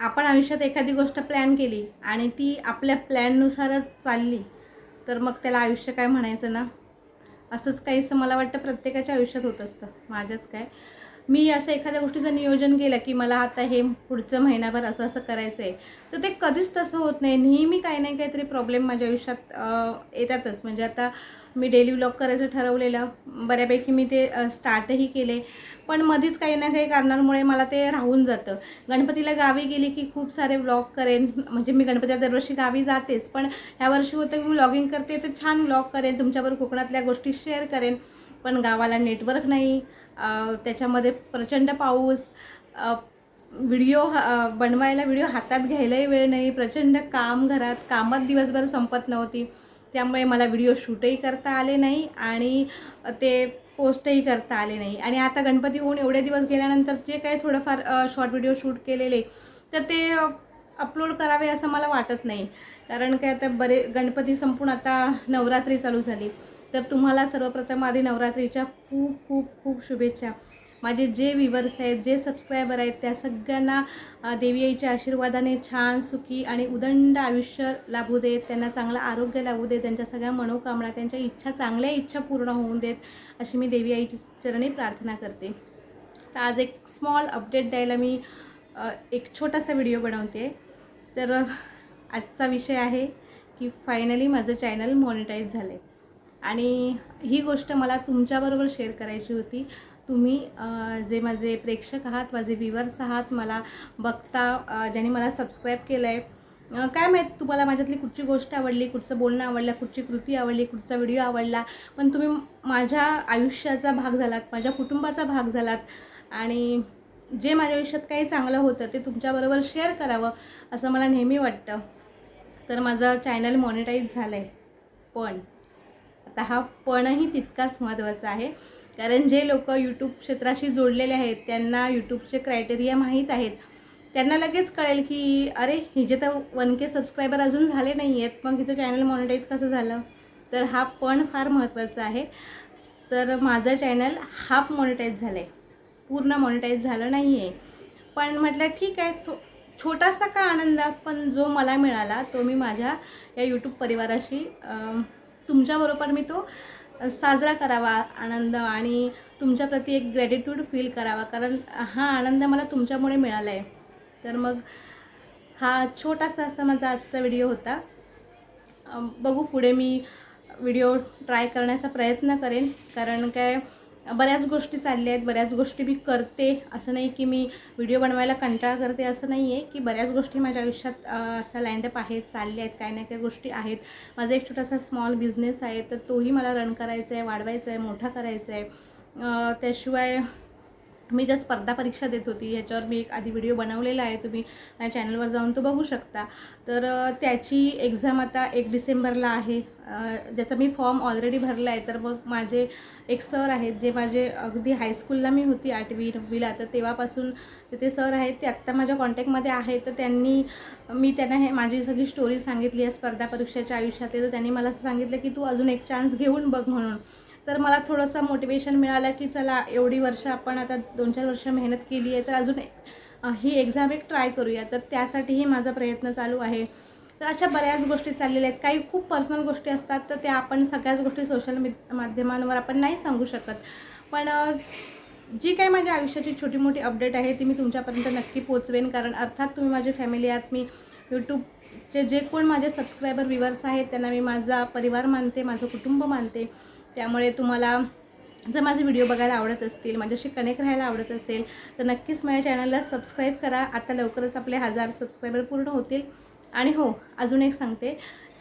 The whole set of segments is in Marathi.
आपण आयुष्यात एखादी गोष्ट प्लॅन केली आणि ती आपल्या प्लॅननुसारच चालली तर मग त्याला आयुष्य काय म्हणायचं ना? असंच काहीसं मला वाटतं प्रत्येकाच्या आयुष्यात होत असतं. माझ्याच काय? मी असं एखाद्या गोष्टीचं नियोजन केलं की मला आता हे पुढचं महिनाभर असं असं करायचं आहे तर ते कधीच तसं होत नाही. नेहमी काही नाही काहीतरी प्रॉब्लेम माझ्या आयुष्यात येतातच. म्हणजे आता मी डेली व्लॉग करायचं ठरवलेलं. बऱ्यापैकी मी ते स्टार्टही केले. पण मधीच काही ना काही कारणांमुळे मला ते राहून जातं. गणपतीला गावी गेली की खूप सारे व्लॉग करेन. म्हणजे मी गणपतीला दरवर्षी गावी जातेच. पण ह्या वर्षी होतं मी व्लॉगिंग करते तर छान व्लॉग करेन. तुमच्याबरोबर कोकणातल्या गोष्टी शेअर करेन. पण गावाला नेटवर्क नाही. त्याच्यामध्ये प्रचंड पाऊस. व्हिडिओ बनवायला व्हिडिओ हातात घ्यायलाही वेळ नाही. प्रचंड काम घरात. कामात दिवसभर संपत नव्हती. त्यामुळे मला व्हिडिओ शूटही करता आले नाही आणि ते पोस्टही करता आले नाही. आणि आता गणपती होऊन एवढे दिवस गेल्यानंतर जे काही थोडंफार शॉर्ट व्हिडिओ शूट केलेले तर ते अपलोड करावे असं मला वाटत नाही. कारण काय आता बरे गणपती संपून आता नवरात्री चालू झाली. तर तुम्हाला सर्वप्रथम आधी नवरात्रीच्या खूप खूप खूप शुभेच्छा. माझे जे व्हिवर्स आहेत जे सबस्क्रायबर आहेत त्या सगळ्यांना देवी आईच्या आशीर्वादाने छान सुखी आणि उदंड आयुष्य लाभू देत त्यांना चांगलं आरोग्य लाभू देत त्यांच्या सगळ्या मनोकामना त्यांच्या इच्छा चांगल्या इच्छा पूर्ण होऊन देत अशी मी देवी आईची चरणी प्रार्थना करते. तर आज एक स्मॉल अपडेट द्यायला मी एक छोटासा व्हिडिओ बनवते. तर आजचा विषय आहे की फायनली माझं चॅनल मॉनिटाईज झालं आहे आणि ही गोष्ट मला तुमच्याबरोबर शेअर करायची होती. तुम्ही जे माझे प्रेक्षक आहात माझे व्ह्युअर्स आहात मला बघता ज्याने ज्यांनी मला सबस्क्राईब केलं आहे काय माहीत तुम्हाला माझ्यातली कुठची गोष्ट आवडली कुठचं बोलणं आवडलं कुठची कृती आवडली कुठचा व्हिडिओ आवडला पण तुम्ही माझ्या आयुष्याचा भाग झालात माझ्या कुटुंबाचा भाग झालात आणि जे माझ्या आयुष्यात काही चांगलं होतं ते तुमच्याबरोबर शेअर करावं असं मला नेहमी वाटतं. तर माझं चॅनल मॉनिटाईज झालं आहे पण आता हा पणही तितकाच महत्त्वाचा आहे. कारण जे लोक यूट्यूब क्षेत्राशी जोडलेले आहेत त्यांना यूट्यूबचे क्रायटेरिया माहीत आहेत त्यांना लगेच कळेल की अरे हिचे तर वन के सबस्क्रायबर अजून झाले नाही आहेत मग हिचं चॅनल मॉनिटाईज कसं झालं? तर हा पण फार महत्त्वाचा आहे. तर माझं चॅनल हाफ मॉनिटाईज झालं आहे पूर्ण मॉनिटाईज झालं नाही आहे पण म्हटलं ठीक आहे तो छोटासा का आनंद? पण जो मला मिळाला तो मी माझ्या या यूट्यूब परिवाराशी तुमच्याबरोबर मी तो साजरा करावा आनंद आणि तुमच्याप्रती एक ग्रॅटिट्यूड फील करावा. कारण हा आनंद मला तुमच्यामुळे मिळाला आहे तर मग हा छोटासा असा माझा आजचा व्हिडिओ होता. बघू पुढे मी व्हिडिओ ट्राय करण्याचा प्रयत्न करेन. कारण काय बऱ्याच गोष्टी चालल्या आहेत बऱ्याच गोष्टी मी करते. असं नाही की मी व्हिडिओ बनवायला कंटाळा करते असं नाही आहे की बऱ्याच गोष्टी माझ्या आयुष्यात असं लँडअप आहेत चालल्या आहेत काही ना काही गोष्टी आहेत. माझा एक छोटासा स्मॉल बिझनेस आहे तर तोही मला रन करायचा आहे वाढवायचा आहे मोठा करायचा आहे त्याशिवाय मी ज्या स्पर्धा परीक्षा देत होती ह्याच्यावर मी एक आधी व्हिडिओ बनवलेला आहे तुम्ही माझ्या चॅनलवर जाऊन तो बघू शकता. तर त्याची एक्झाम आता एक डिसेंबरला आहे. ज्याचा मी फॉर्म ऑलरेडी भरला आहे तर मग माझे एक सर आहेत जे माझे अगदी हायस्कूलला मी होती आठवी नववीला. तर तेव्हापासून जे ते सर आहेत ते आत्ता माझ्या कॉन्टॅक्टमध्ये आहेत तर त्यांनी मी त्यांना हे माझी सगळी स्टोरी सांगितली आहे स्पर्धा परीक्षेच्या आयुष्यातली. तर त्यांनी मला असं सांगितलं की तू अजून एक चान्स घेऊन बघ म्हणून. तर मला थोडंसं मोटिवेशन मिळालं की चला एवढी वर्ष आपण आता दोन चार वर्ष मेहनत केली आहे तर अजून ही एक्झाम एक ट्राय करूया. तर त्यासाठीही माझा प्रयत्न चालू आहे. तर अशा बऱ्याच गोष्टी चाललेल्या आहेत. काही खूप पर्सनल गोष्टी असतात तर त्या आपण सगळ्याच गोष्टी सोशल माध्यमांवर आपण नाही सांगू शकत. पण जी काही माझ्या आयुष्याची छोटी मोठी अपडेट आहे ती मी तुमच्यापर्यंत नक्की पोचवेन. कारण अर्थात तुम्ही माझी फॅमिली आहात मी यूट्यूबचे जे कोण माझे सबस्क्रायबर व्ह्युअर्स आहेत त्यांना मी माझा परिवार मानते माझं कुटुंब मानते. त्यामुळे तुम्हाला जर माझे व्हिडिओ बघायला आवडत असतील माझ्याशी कनेक्ट राहायला आवडत असेल तर नक्कीच माझ्या चॅनलला सबस्क्राईब करा. आता लवकरच आपले हजार सबस्क्रायबर पूर्ण होतील. आणि हो अजून एक सांगते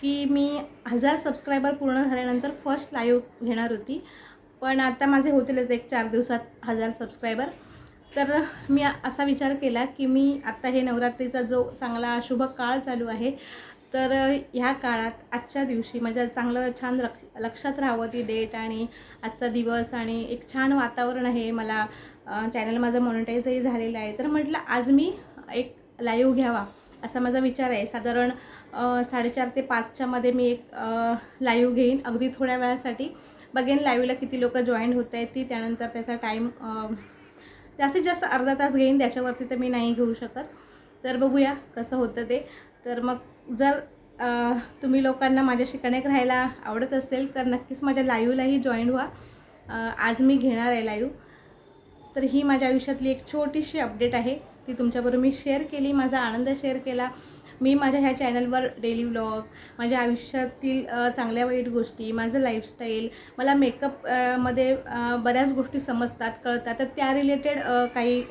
की मी हजार सबस्क्रायबर पूर्ण झाल्यानंतर फर्स्ट लाईव्ह घेणार होती. पण आता माझे होतीलच एक चार दिवसात हजार सबस्क्रायबर तर मी असा विचार केला की मी आत्ता हे नवरात्रीचा जो चांगला शुभ काळ चालू आहे तर ह्या काळात आजच्या दिवशी माझ्या चांगलं छान रक्ष लक्षात राहावं ती डेट आणि आजचा दिवस आणि एक छान वातावरण आहे मला चॅनल माझं मॉनिटाईजही झालेलं आहे. तर म्हटलं आज मी एक लाईव्ह घ्यावा असा माझा विचार आहे. साधारण साडेचार ते पाचच्यामध्ये मी एक लाईव्ह घेईन. अगदी थोड्या वेळासाठी. बघेन लाईव्हला किती लोक जॉईन होत आहेत ती त्यानंतर त्याचा टाईम जास्तीत जास्त अर्धा तास घेईन. त्याच्यावरती तर मी नाही घेऊ शकत. तर बघूया कसं होतं ते. तर मग जर तुम्ही लोकांना माझ्याशी कनेक्ट राहायला आवडत असेल तर नक्कीच माझ्या लाईव्हलाही जॉईन व्हा. आज मी घेणार आहे लाईव्ह तर ही माझ्या आयुष्यातली एक छोटीशी अपडेट आहे. ती तुमच्याबरोबर मी शेअर केली माझा आनंद शेअर केला. मी माझ्या ह्या चॅनलवर डेली व्लॉग माझ्या आयुष्यातील चांगल्या वाईट गोष्टी माझं लाईफस्टाईल मला मेकअपमध्ये बऱ्याच गोष्टी समजतात कळतात. तर त्या रिलेटेड काही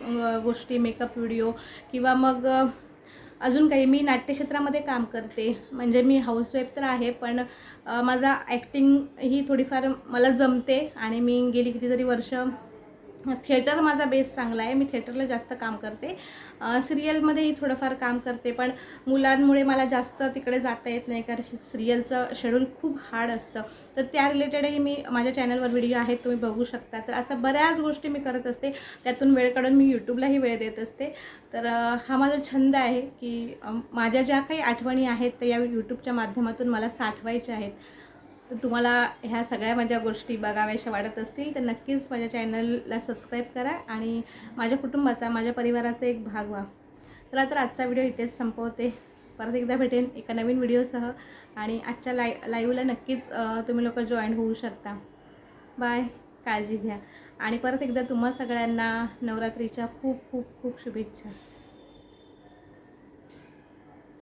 गोष्टी मेकअप व्हिडिओ किंवा मग अजून काही मी नाट्यक्षेत्रामध्ये काम करते. म्हणजे मी हाऊसवाईफ तर आहे पण माझा ॲक्टिंग ही थोडीफार मला जमते आणि मी गेली कितीतरी वर्ष थिएटर माझा बेस चांगला आहे. मी थिएटरला जास्त काम करते. सिरियलमध्येही थोडंफार काम करते पण मुलांमुळे मला जास्त तिकडे जाता येत नाही कारण सिरियलचं शेड्यूल खूप हार्ड असतं. तर त्या रिलेटेडही मी माझ्या चॅनलवर व्हिडिओ आहेत तुम्ही बघू शकता. तर असं बऱ्याच गोष्टी मी करत असते. त्यातून वेळ काढून मी यूट्यूबलाही वेळ देत असते. तर हा माझा छंद आहे की माझ्या ज्या काही आठवणी आहेत त्या या यूट्यूबच्या माध्यमातून मला साठवायच्या आहेत. तर तुम्हाला ह्या सगळ्या माझ्या गोष्टी बघाव्याशा वाटत असतील तर नक्कीच माझ्या चॅनलला सबस्क्राईब करा आणि माझ्या कुटुंबाचा माझ्या परिवाराचा एक भाग व्हा. चला तर आजचा व्हिडिओ इथेच संपवते. परत एकदा भेटेन एका नवीन व्हिडिओसह आणि आजच्या लाय लाईव्हला नक्कीच तुम्ही लोक जॉईन होऊ शकता. बाय. काळजी घ्या. आणि परत एकदा तुम्हा सगळ्यांना नवरात्रीच्या खूप खूप खूप शुभेच्छा.